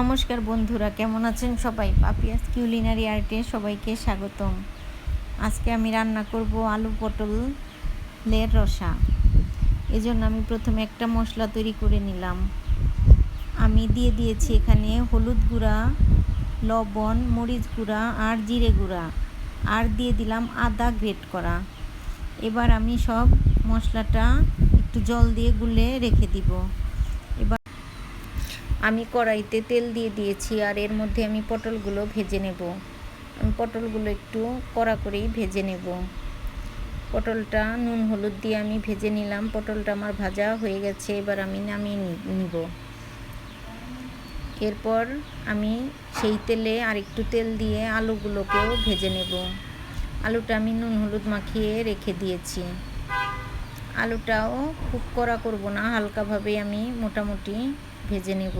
নমস্কার বন্ধুরা, কেমন আছেন সবাই? পাপিয়াস কিউলিনারি আর্টে সবাইকে স্বাগতম। আজকে আমি রান্না করব আলু পটল লের রসা। এজন্য আমি প্রথমে একটা মশলা তৈরি করে নিলাম। আমি দিয়ে দিয়েছি এখানে হলুদ গুঁড়া, লবণ, মরিচ গুঁড়া আর জিরে গুঁড়া। আর দিয়ে দিলাম আদা গ্রেট করা। এবার আমি সব মশলাটা একটু জল দিয়ে গুলে রেখে দিব। আমি কড়াইতে তেল দিয়ে দিয়েছি আর এর মধ্যে আমি পটলগুলো ভেজে নেব। আমি পটলগুলো একটু কড়া করেই ভেজে নেব। পটলটা নুন হলুদ দিয়ে আমি ভেজে নিলাম। পটলটা আমার ভাজা হয়ে গেছে, এবার আমি নামিয়ে নিব। এরপর আমি সেই তেলে আর একটু তেল দিয়ে আলুগুলোকেও ভেজে নেব। আলুটা আমি নুন হলুদ মাখিয়ে রেখে দিয়েছি। আলুটাও খুব কড়া করব না, হালকাভাবে আমি মোটামুটি ভেজে নেব।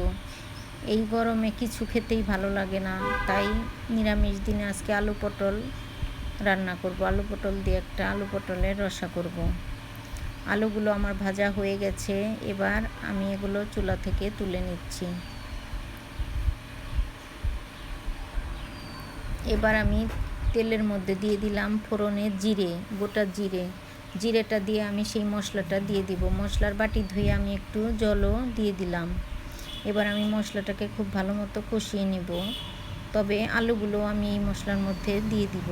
এই গরমে কিছু খেতেই ভালো লাগে না। তাই নিরামিষ দিনে আজকে আলু পটল রান্না করব। আলু পটল দিয়ে একটা আলু পটলের রসা করব। আলুগুলো আমার ভাজা হয়ে গেছে। এবার আমি এগুলো চুলা থেকে তুলে নিচ্ছি। এবার আমি তেলের মধ্যে দিয়ে দিলাম ফোড়নে জিরে, গোটা জিরে। জিরেটা দিয়ে আমি সেই মশলাটা দিয়ে দিব। মশলার বাটি ধুয়ে আমি একটু জলও দিয়ে দিলাম। এবার আমি মশলাটাকে খুব ভালো মতো কষিয়ে নেব। তবে আলুগুলো আমি এই মশলার মধ্যে দিয়ে দিব।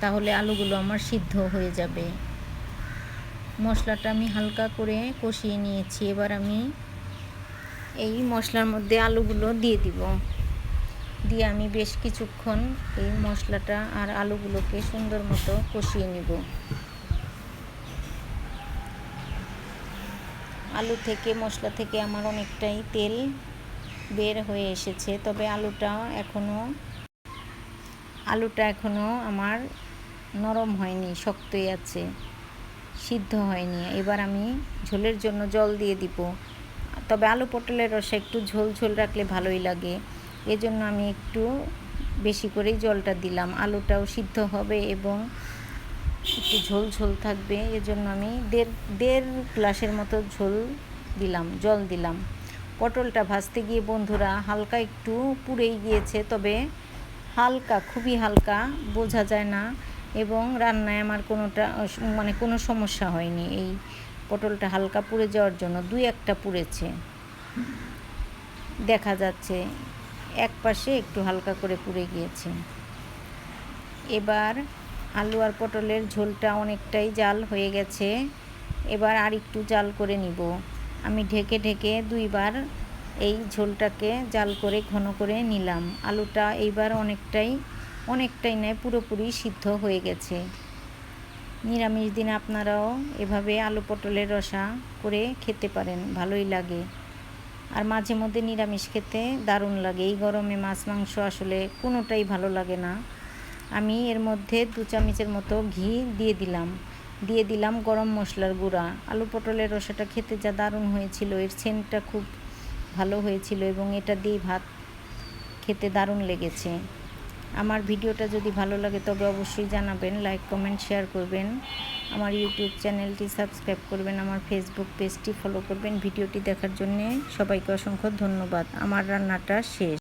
তাহলে আলুগুলো আমার সিদ্ধ হয়ে যাবে। মশলাটা আমি হালকা করে কষিয়ে নিয়েছি। এবার আমি এই মশলার মধ্যে আলুগুলো দিয়ে দিব। দিয়ে আমি বেশ কিছুক্ষণ এই মশলাটা আর আলুগুলোকে সুন্দর মতো কষিয়ে নেব। আলু থেকে, মশলা থেকে আমার অনেকটাই তেল বের হয়ে এসেছে। তবে আলুটা এখনও আলুটা এখনও আমার নরম হয়নি, শক্তই আছে, সিদ্ধ হয়নি। এবার আমি ঝোলের জন্য জল দিয়ে দিব। তবে আলু পটলের রসা একটু ঝোল ঝোল রাখলে ভালোই লাগে। এজন্য আমি একটু বেশি করেই জলটা দিলাম। আলুটাও সিদ্ধ হবে এবং একটু ঝোল ঝোল থাকবে, এজন্য আমি দেড় দেড় গ্লাসের মতো ঝোল দিলাম, জল দিলাম। পটলটা ভাজতে গিয়ে বন্ধুরা হালকা একটু পুড়েই গিয়েছে, তবে হালকা, খুবই হালকা, বোঝা যায় না এবং রান্নায় আমার কোনোটা মানে কোনো সমস্যা হয়নি। এই পটলটা হালকা পুড়ে যাওয়ার জন্য দুই একটা পুড়েছে। দেখা যাচ্ছে এক পাশে একটু হালকা করে পুড়ে গিয়েছে। এবার আলু আর পটলের ঝোলটা অনেকটাই জাল হয়ে গেছে। এবার আর একটু জাল করে নিব। আমি ঢেকে ঢেকে দুইবার এই ঝোলটাকে জাল করে ঘন করে নিলাম। আলুটা এইবার অনেকটাই অনেকটাই নয়, পুরোপুরি সিদ্ধ হয়ে গেছে। নিরামিষ দিনে আপনারাও এভাবে আলু পটলের রসা করে খেতে পারেন, ভালোই লাগে। আর মাঝে মধ্যে নিরামিষ খেতে দারুণ লাগে। এই গরমে মাছ, মাংস আসলে কোনোটাই ভালো লাগে না। আমি এর মধ্যে দু চামচের মতো ঘি দিয়ে দিলাম। দিয়ে দিলাম গরম মশলার গুঁড়া। আলু পটলের রসাটা খেতে যা দারুণ হয়েছিল। এর সেন্টটা খুব ভালো হয়েছিল এবং এটা দিয়ে ভাত খেতে দারুণ লেগেছে। আমার ভিডিওটা যদি ভালো লাগে তবে অবশ্যই জানাবেন, লাইক, কমেন্ট, শেয়ার করবেন। আমার ইউটিউব চ্যানেলটি সাবস্ক্রাইব করবেন, আমার ফেসবুক পেজটি ফলো করবেন। ভিডিওটি দেখার জন্যে সবাইকে অসংখ্য ধন্যবাদ। আমার রান্নাটা শেষ।